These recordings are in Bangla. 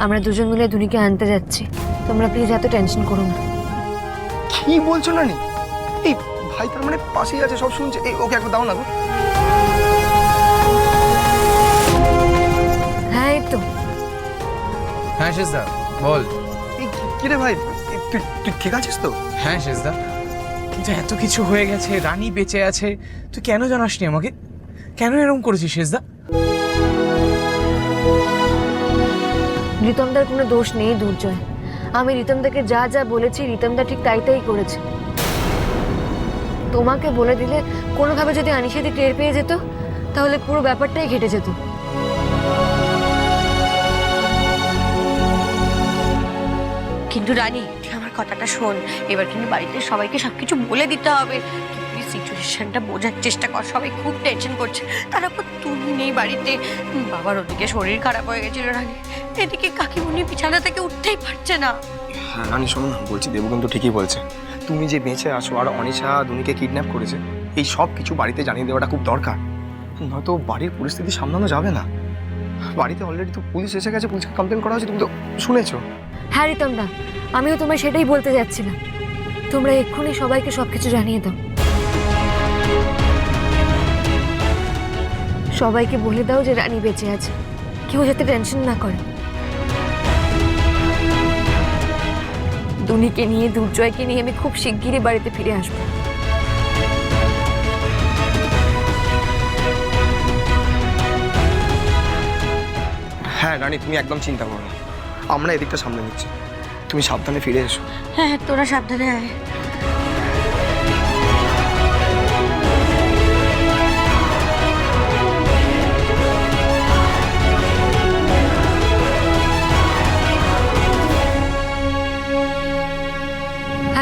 আমরা দুজন মিলে দুনিকে আনতে যাচ্ছি। তোমরা প্লিজ এত টেনশন করো না। কি বলছো নানি? এই ভাই তার মানে পাশেই আছে সব শুনছে। এই ওকে একবার দাও না গো। হ্যাঁ এই তো। হ্যাঁ শেষদা বল। এই কি- কি ভাই? তুই তুই ঠিক আছিস তো? হ্যাঁ শেষদা। কিন্তু এত কিছু হয়ে গেছে রানী বেঁচে আছে। তুই কেন জানাসনি আমাকে? কেন এরকম করেছিস শেষদা? রিতমদার কোনো দোষ নেই, দুর্জয়। আমি রিতমদাকে যা যা বলেছি, রিতমদা ঠিক তাই তাই করেছে। তোমাকে বলে দিলে কোনোভাবে যদি আনিসাদি টের পেয়ে যেত, তাহলে পুরো ব্যাপারটাই ঘেটে যেত। কিন্তু রানী আমার কথাটা শোন। এবার কিন্তু বাড়িতে সবাইকে সবকিছু বলে দিতে হবে। সিচুয়েশনটা বোঝার চেষ্টা কর। সবাই খুব টেনশন করছে। তারপর তুমি নেই বাড়িতে। বাবার ওদিকে শরীর খারাপ হয়ে গেছিল রানী এদিকে কাকিমুনি বিছানা থেকে উঠতেই পারছে না। হ্যাঁ রানি শোনো না বলছি দেবু কিন্তু ঠিকই বলছে। তুমি যে বেঁচে আছো আর অনিশা দুনিকে কিডন্যাপ করেছে এই সব কিছু বাড়িতে জানিয়ে দেওয়াটা খুব দরকার। নয়তো বাড়ির পরিস্থিতি সামলানো যাবে না। বাড়িতে অলরেডি তো পুলিশ এসে গেছে পুলিশকে কমপ্লেন করা হয়েছে তুমি তো শুনেছো। হ্যাঁ রিতমদা আমিও তোমায় সেটাই বলতে যাচ্ছিলাম। তোমরা এক্ষুনি সবাইকে সবকিছু জানিয়ে দাও। সবাইকে বলে দাও যে রানী বেঁচে আছে। কেউ যাতে টেনশন না করে। দুনিকে নিয়ে দুর্জয়কে নিয়ে আমি খুব শিগগিরই বাড়িতে ফিরে আসব। হ্যাঁ রানী তুমি একদম চিন্তা করো না। আমরা এদিকটা সামনে নিচ্ছি। তুমি সাবধানে ফিরে এসো। হ্যাঁ তোরা সাবধানে আয়।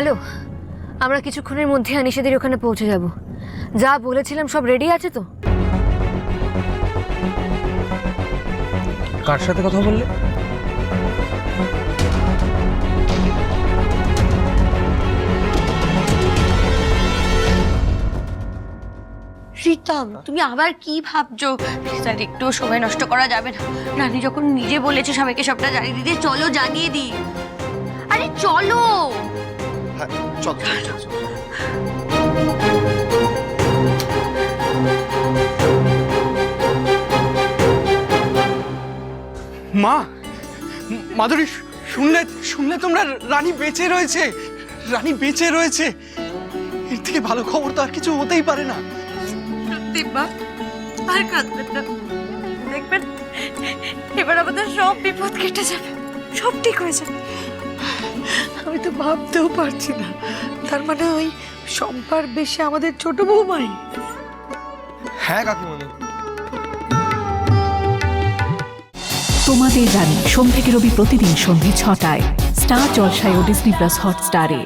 হ্যালো আমরা কিছুক্ষণের মধ্যে আনিসাদের ওখানে পৌঁছে যাব। যা বলেছিলাম সব রেডি আছে তো? কার সাথে কথা বললে? প্রীতম তুমি আবার কি ভাবছ? স্যার একটু সময় নষ্ট করা যাবে না। রানী যখন নিজে বলেছে সবাইকে সবটা জানিয়ে দিতে চলো জানিয়ে দিই। আরে চলো! হ্যাঁ চল। মা মাধুরী শুনলে শুনলে তোমরা রানী বেঁচে রয়েছে রানী বেঁচে রয়েছে। এর থেকে ভালো খবর তো আর কিছু হতেই পারে না। সত্যি আর কাঁদবেন না। দেখবেন এবার আমাদের সব বিপদ কেটে যাবে সব ঠিক হয়ে যাবে। আমি তো ভাবতেও পারছি না। তার মানে ওই সম্পার বেশে আমাদের ছোট বৌমাই? হ্যাঁ কাকিমণি। তোমাদের রানী সোম থেকে রবি প্রতিদিন সন্ধ্যে ছটায়। স্টার জলসায় ও ডিসনি প্লাস হটস্টারে।